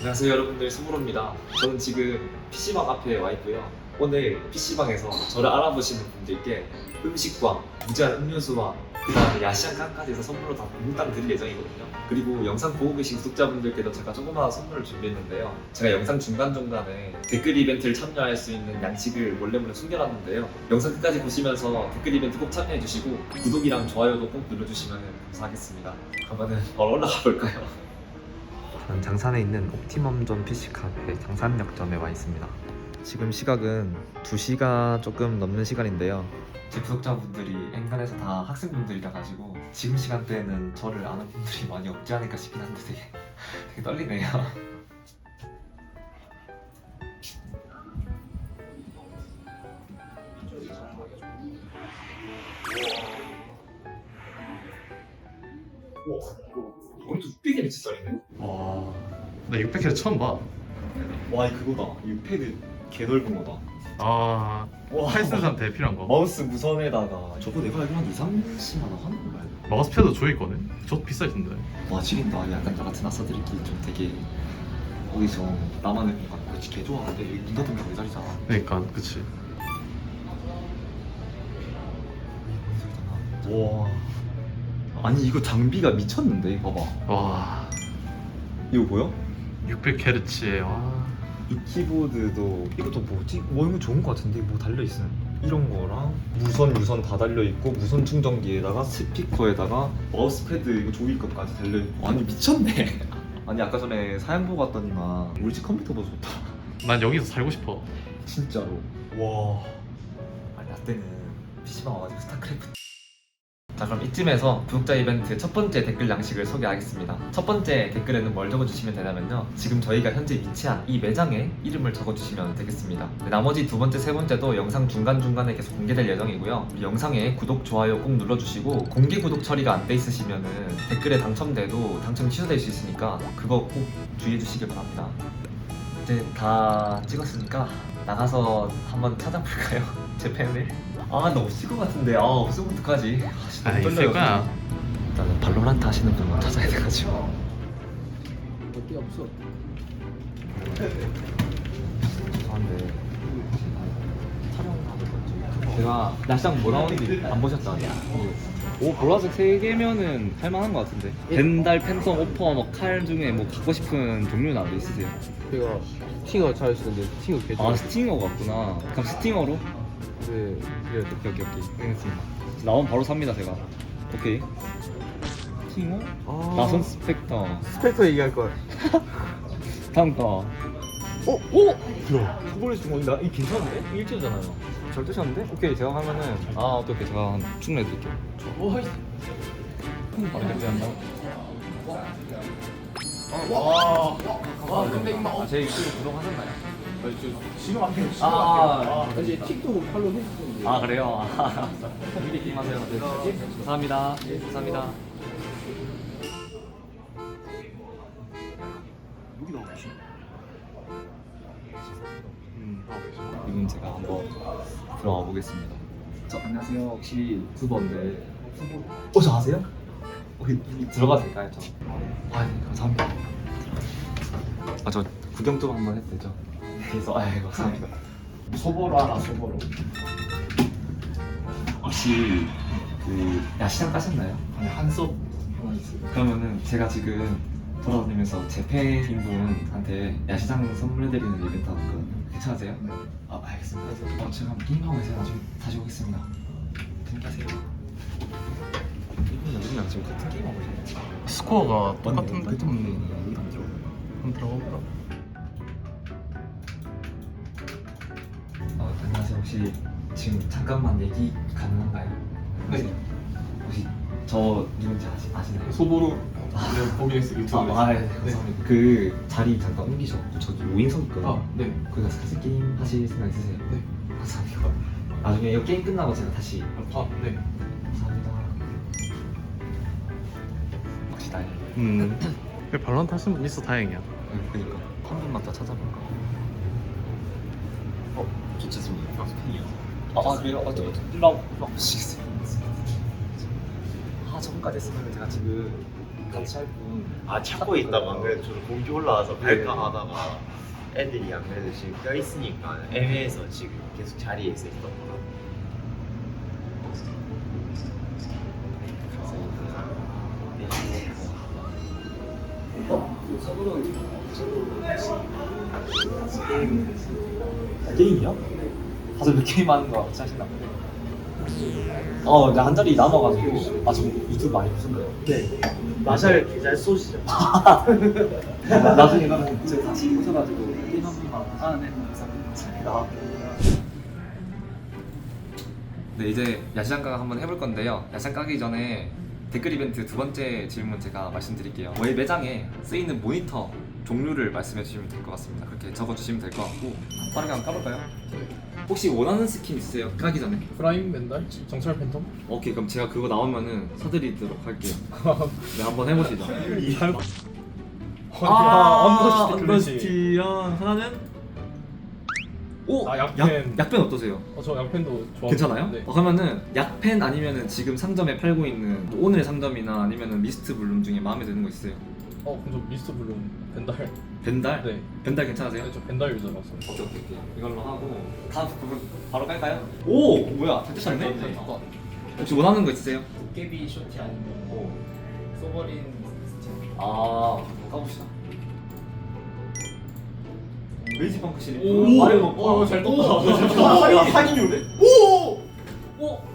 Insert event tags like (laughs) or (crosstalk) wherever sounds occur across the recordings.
안녕하세요 여러분들. 수고로입니다. 저는 지금 PC방 앞에 와 있고요. 오늘 PC방에서 저를 알아보시는 분들께 음식과 무제한 음료수와 그 다음에 야시장 깡까지 해서 선물로 다 몽땅 드릴 예정이거든요. 그리고 영상 보고 계신 구독자분들께도 제가 조그마한 선물을 준비했는데요. 제가 영상 중간중간에 댓글 이벤트를 참여할 수 있는 양식을 몰래 몰래 숨겨놨는데요. 영상 끝까지 보시면서 댓글 이벤트 꼭 참여해주시고 구독이랑 좋아요도 꼭 눌러주시면 감사하겠습니다. 그러면은 바로 올라가 볼까요? 저는 장산에 있는 옵티멈존 PC카페 장산역점에 와 있습니다. 지금 시각은 2시가 조금 넘는 시간인데요. 제 구독자분들이 엔간에서 다 학생분들이라 가지고 지금 시간대에는 저를 아는 분들이 많이 없지 않을까 싶긴 한데 되게, 되게 떨리네요. (laughs) 와, 오른쪽 600에 미치짜리네? 와, 나 600캐를 처음 봐. 와, 이 그거다. 이 패드 개 넓은 거다. 아, 와, 팔 쓰는 사람한테 필요한 거. 마우스 무선에다가 저거 내가 알기로 한 2, 30만 원 하는 거야. 마우스패드 조이 거네. 저도 비싸진데. 와, 지린다. 약간 저 같은 아싸들끼리 좀 되게 어디서 나만의 공간. 그렇지, 개 좋아. 근데 여기 문 닫으면 내 자리잖아. 그러니까, 그치. 와. 아니 이거 장비가 미쳤는데 봐봐. 와, 이거 보여? 600캐르츠에 와. 이 키보드도. 이것도 뭐지? 뭐 이거 좋은 거 같은데. 뭐 달려있음 이런 거랑? 무선 유선 다 달려있고 무선 충전기에다가 스피커에다가 마우스패드 이거 조이 것까지 달려있고. 아니 미쳤네. (laughs) 아니 아까 전에 사양 보고 왔더니만 우리 집 컴퓨터 보다 좋다. 난 여기서 살고 싶어. 진짜로. 와. 아니 나 때는 PC방 와가지고 스타크래프트 자 그럼 이쯤에서 구독자 이벤트 첫 번째 댓글 양식을 소개하겠습니다. 첫 번째 댓글에는 뭘 적어주시면 되냐면요. 지금 저희가 현재 위치한 이 매장에 이름을 적어주시면 되겠습니다. 네, 나머지 두 번째 세 번째도 영상 중간중간에 계속 공개될 예정이고요. 우리 영상에 구독, 좋아요 꼭 눌러주시고 공개 구독 처리가 안 돼 있으시면은 댓글에 당첨돼도 당첨 취소될 수 있으니까 그거 꼭 주의해 주시길 바랍니다. 이제 다 찍었으니까 나가서 한번 찾아볼까요? (laughs) 제 팬을? 아 너무 없을 것 같은데 아 없으면 어떡하지? 아, 진짜 아, 너무 있을 떨려요. 거야. 일단은 발로란트 하시는 분만 찾아야 돼가지고 어디 없어. 죄송한데 제가 야시장 뭐 나오는지 안 보셨잖아요 오 보라색 세 개면은 할만한 것 같은데 벤달 팬텀 오퍼 뭐 칼 중에 뭐 갖고 싶은 종류는 안 있으세요? 제가 스팅어 잘 쓰는데 스팅어 개 아. 스팅어 같구나 그럼 스팅어로? 네. 그래 오케이 오케이 오케이 알겠습니다 나오면 바로 삽니다 제가 오케이 스팅어? 아. 나선 스펙터 스펙터 얘기할 걸. (laughs) 다음 거 어? 오! 야 그거를 지금 나이 괜찮은데? 일제잖아요 잘 뜨셨는데? 오케이 제가 하면은 아 오케이 오케이 제가 한 충분해 드릴게요 오, 하이. 반대편 한다 와, 근데 이거 제 유튜브 구독하셨나요? 지금 안 돼. 아, 아, 이제 틱톡 팔로우 했었는데. 아 그래요? (laughs) 미리 게임하세요 네. 감사합니다 감사합니다 여기 나와 계시 음, 이분 제가 한번 들어가 보겠습니다. 저 안녕하세요. 혹시 유튜버인데 어, 저 아세요? 어, 이- 이- 들어가도 될까요, 저? 아, 네, 감사합니다. 아, 저 구경 좀 한번 해도 되죠? 그래서 아, 예, 감사합니다. 소보로 하나 소보로. 혹시 그 야시장 가셨나요? 아니 하나 있어요. 그러면은 제가 지금 돌아다니면서 제 팬분한테 야시장 선물해드리는 이벤트 하고 있거든요. 괜찮으세요? 네. 아 알겠습니다. 어, 제가 한번 게임하고 있어요. 나중에 다시 오겠습니다. 재밌게 하세요. 이분 요즘이랑 지금 같은 게임하고 있어요. 스코어가. 똑같은데? 들어. 한번 들어가 보라. 혹시 지금 잠깐만 얘기 가능한가요? 네. 혹시 저 누군지 아시, 아시나요? 소보로. 네, 보긴 했어요. 아, 유튜브에. 아, 네, 감사합니다. 그 자리 잠깐 옮기셔. 저기 5인석 있거든요. 아, 네. 거기 가서 같이 게임 하실 생각 있으세요? 네. 감사합니다. 나중에 이 게임 끝나고 제가 다시 아, 네. 감사합니다. 혹시 나이? 음. (clears throat) 발론트 하시는 분 있어 다행이야. 그러니까 한 분만 더 찾아볼까? 어, 좋겠습니다. 아, 아 그래요? 아, 저, 저, 일로 와, 일로 와 보시겠어요? 아, 저번까지 했으면 제가 지금 같이 할 분. 아 찾고 있다고 안 그래도 저도 공기 올라와서 갈까 하다가 애들이 안 그래도 지금 껴 있으니까 애매해서 지금 계속 자리에 있어 있던 거라 아, 게임이요? 다들 몇 게임 하는 거 하신다. 어, 이제 한 자리 남아가지고 아 지금 유튜브 많이 보셨나요? 네 마샬 계잘 쏘시죠 (laughs) 나중에 가면 이제 다시 보셔가지고 게임 한 번만 하는 영상 나. 네 이제 야시장각 한번 해볼 건데요 야시장 까기 전에 댓글 이벤트 두 번째 질문 제가 말씀드릴게요 저희 매장에 쓰이는 모니터 종류를 말씀해 주시면 될 것 같습니다 그렇게 적어 주시면 될 것 같고 빠르게 한번 까볼까요? 혹시 원하는 스킨 있으세요? 까기 전에 프라임 맨날 정찰 팬텀? 오케이 그럼 제가 그거 나오면은 사드리도록 할게요 (laughs) 네 한번 해보시죠 아, 언더시티 클래식. 언더시티랑 하나는 오! 아, 약펜. 약, 약펜 어떠세요? 어, 저 양팬도 좋아. 괜찮아요? 네. 어, 그러면은 약펜 아니면은 지금 상점에 팔고 있는 뭐 오늘의 상점이나 아니면은 미스트 블룸 중에 마음에 드는 거 있어요? 어, 그럼 저 미스터 블룸 벤달. 벤달? 네. 벤달 괜찮으세요? 네, 저 벤달 유저라서. 오케이 오케이 오케이 이걸로 하고 다음 부분 바로 깔까요? 오! 뭐야 잘 쳤네? 혹시 원하는 거 있으세요? 도깨비 쇼티 아니면 소버린 아 까봅시다 레이지 펑크 시리 오! 아래로 오, 잘 떴다. 확인이오네? 오!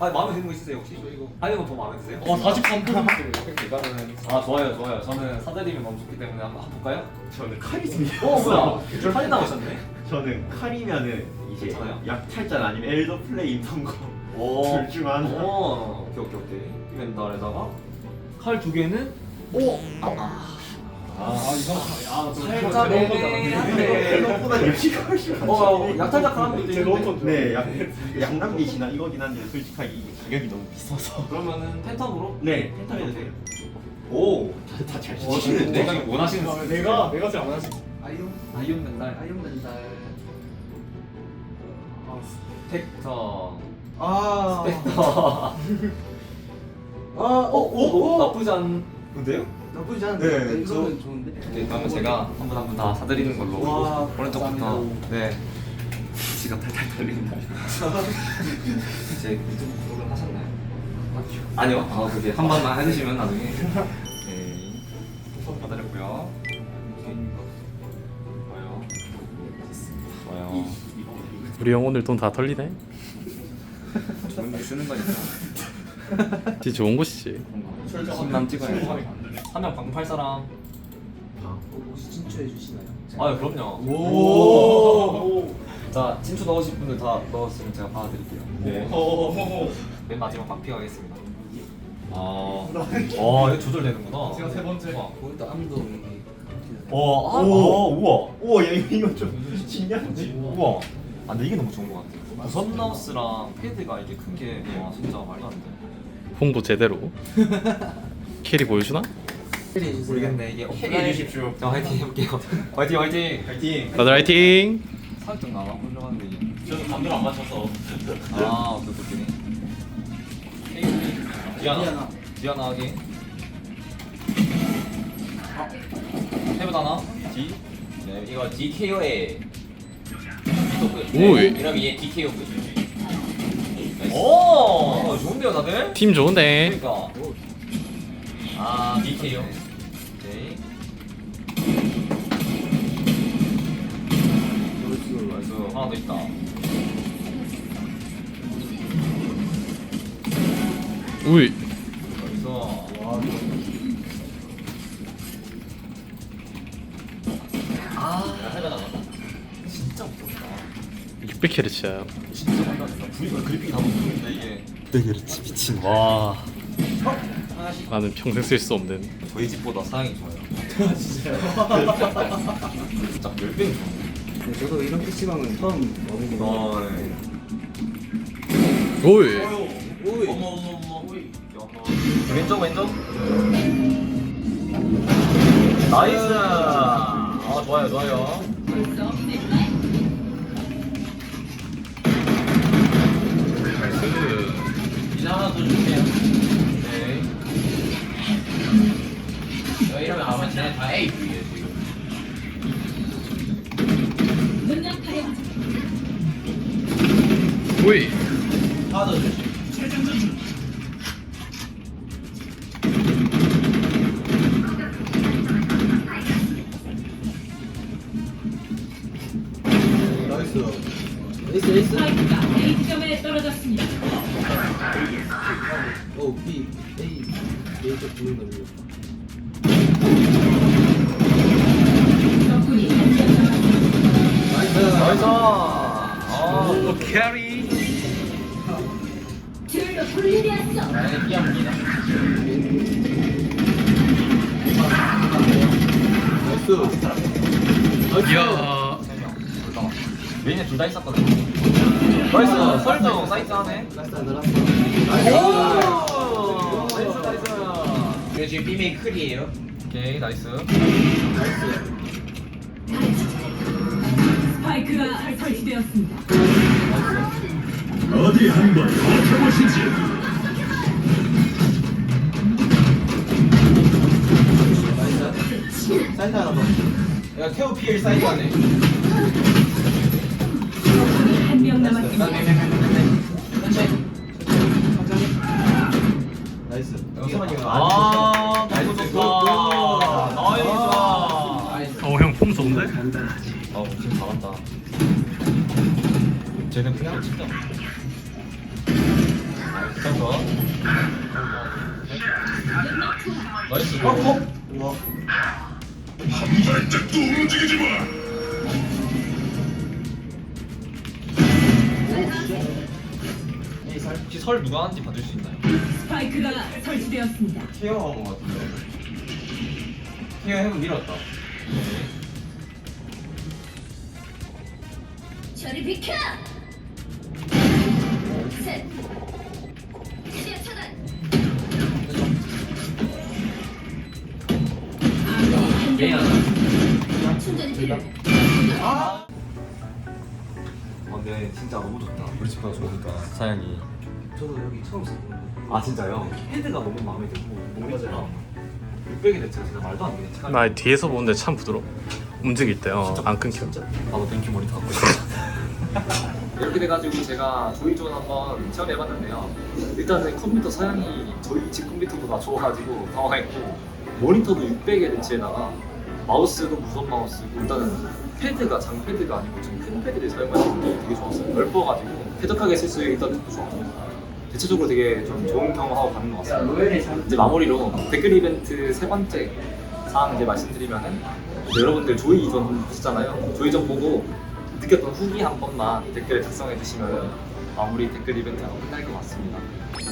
아 마음에 드는 거 있으세요 혹시? 이거 아니면 더 마음에 드세요? 와, 43%. 이거는 아 좋아요 좋아요 저는 사드리면 너무 좋기 때문에 한번 한번 볼까요? 저는 칼이 생겨 어 뭐야 (laughs) 할인 나오셨네? 저는 칼이면은 이제 괜찮아요? 약탈전 아니면 엘더 플레임 선거 오. 둘중 하나. 오. 오케이 오케이 오케이. 이벤달에다가 칼 두 개는 오. 아. 아, 이거 아, 저 살짝 애매한데. 생각보다 열심히 훨씬 어 약탈작 하는 것도 있는데. 네, 약, 양남기시나 이거긴 한데 솔직하게 이게 가격이 너무 비싸서. 그러면은 팬텀으로? 네, 펜타면 돼요. 오. 다잘 어, 치시는데. 원하시는 스킬. 내가 내가 제일 안 하지. 아이용 아이온 벤달. 아이용 벤달. 스펙터. 아. 스펙터. (laughs) 아, 어, 오, 오, 나쁘지 않은데요? 나쁘지 않은데. 네, 이거는 좋은데. 오케이 그러면 제가 한 분 한 분 다 사드리는 걸로 와, 감사합니다. 네. 지가 탈탈 털린다. 제 유튜브 구독을 하셨나요? 아니요. 아 그게 한 번만 해주시면 나중에. (laughs) 오케이 받아렸고요. 좋아요. 좋아요. 우리 형 오늘 돈 다 털리네. 거 쓰는 거니까 (laughs) 진짜 좋은 곳이지. 힘만 찍어야지 한명 방금 팔 사람 혹시 친추해 주시나요? 아 그럼요 오. 자 친추 넣으실 분들 다 넣었으면 제가 받아드릴게요 네. 맨 마지막 막피 가겠습니다. 아, 어, 이거 조절되는구나. 제가 세 번째. 우와. 거기다 암도 어, 아, 오. 어, 우와. 우와, 야, 이거 이거 좀 신기한데? 우와. 아, 근데 이게 너무 좋은 것 같아. 무선 마우스랑 패드가 이게 큰 게, 와, 진짜 말도 안 돼. 홍보 제대로. 캐리 보여주나? 모르겠네, 이게 캐리해 주십시오. 자, 화이팅 해볼게요. (laughs) 화이팅, 화이팅. 파이팅. 다들 화이팅! 살짝 나와, 훌륭한데, 이게. 저는 감정 안 맞춰서. 아, 오케이, 오케이. 디아나. 디아나 하기. 해보 다 나? D? 네, 이거 DKO에 오이. 그럼 얘 DKO 오! 좋은데요, 다들? 팀 좋은데. 그러니까. 아 DKO 오케이. 나이스. 하나 더 있다. 우이. 나이스. 아, 해가 나갔다 진짜 무섭다. 600캐리치야. 진짜 말도 불이가 그래픽이 다 높은데 이게. 네, 그렇지 미친. 와. 나는 평생 쓸 수 없는. 저희 집보다 사양이 좋아요. (laughs) 진짜요? (laughs) 진짜 몇 배는 좋아. 저도 이런 PC방은 처음 먹는 거. 아, 네. 오이. 오이. 어머 어머 어머 왼쪽 왼쪽. 나이스. 아 좋아요 좋아요. 하나 더 줄게요 네. 이거 이러면 아마 쟤네 다 A B예요 지금. 우이 하나 더 조심. 나이스. 어. 캐리 둘로 분리되었어. 나는 B합니다. 이야 메인에 둘다 있었거든. 나이스. 설정 사이트 하네. 나이스 나이스. 이거 지금 메인 클이에요. 오케이 나이스. 스 파이크가 설치되었습니다. 사이트 하나 더. 야 태우 피엘 사이트 하네. 적군이 한 명 남았습니다. 쟤는 그냥 진짜 잠깐. 나이스. 어, 어? 혹시 설 누가 하는지 봐줄 수 있나요? 스파이크가 설치되었습니다. 케어 한 것 같은데. 케어 해면 밀었다. 저리 비켜! 셋! 시야 차단! 메인 하나. 충전이 필요해. 아 근데 진짜 너무 좋다 우리 집 가서 보니까 사양이 저도 여기 처음 썼는데. 아 진짜요? 헤드가 너무 마음에 들고 모니터랑 600의 대체가 진짜 말도 안 되는 차가 나 뒤에서 보는데 참 부드러워 움직일 때 어 안 끊겨 나도 땡큐 모니터 갖고 있어 (laughs) 이렇게 돼가지고 제가 조이존 한번 체험해봤는데요. 일단은 컴퓨터 사양이 저희 집 컴퓨터보다 좋아가지고 당황했고 모니터도 600의 대치에다가 마우스도 무선 마우스고 일단은 패드가 장 패드가 아니고 지금 큰 패드를 있는 게 되게 좋았어요. 넓어가지고 쾌적하게 쓸 수 있던 것도 좋았고 대체적으로 되게 좀 좋은 경험하고 가는 것 같습니다. 이제 마무리로 댓글 이벤트 세 번째 사항 이제 말씀드리면은 여러분들 조이전 보셨잖아요. 조이 전 보고 느꼈던 후기 한 번만 댓글에 작성해 주시면 마무리 댓글 이벤트가 끝날 것 같습니다.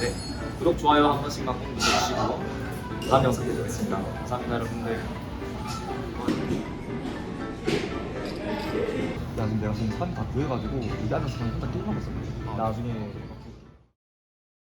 네, 구독 좋아요 한 번씩만 꼭 눌러주시고 다음 영상 뵙겠습니다. 감사합니다 여러분들. 야 근데 내가 지금 사람 다 구해가지고 이 안에서 그냥 혼자 게임하고 있었거든. 나중에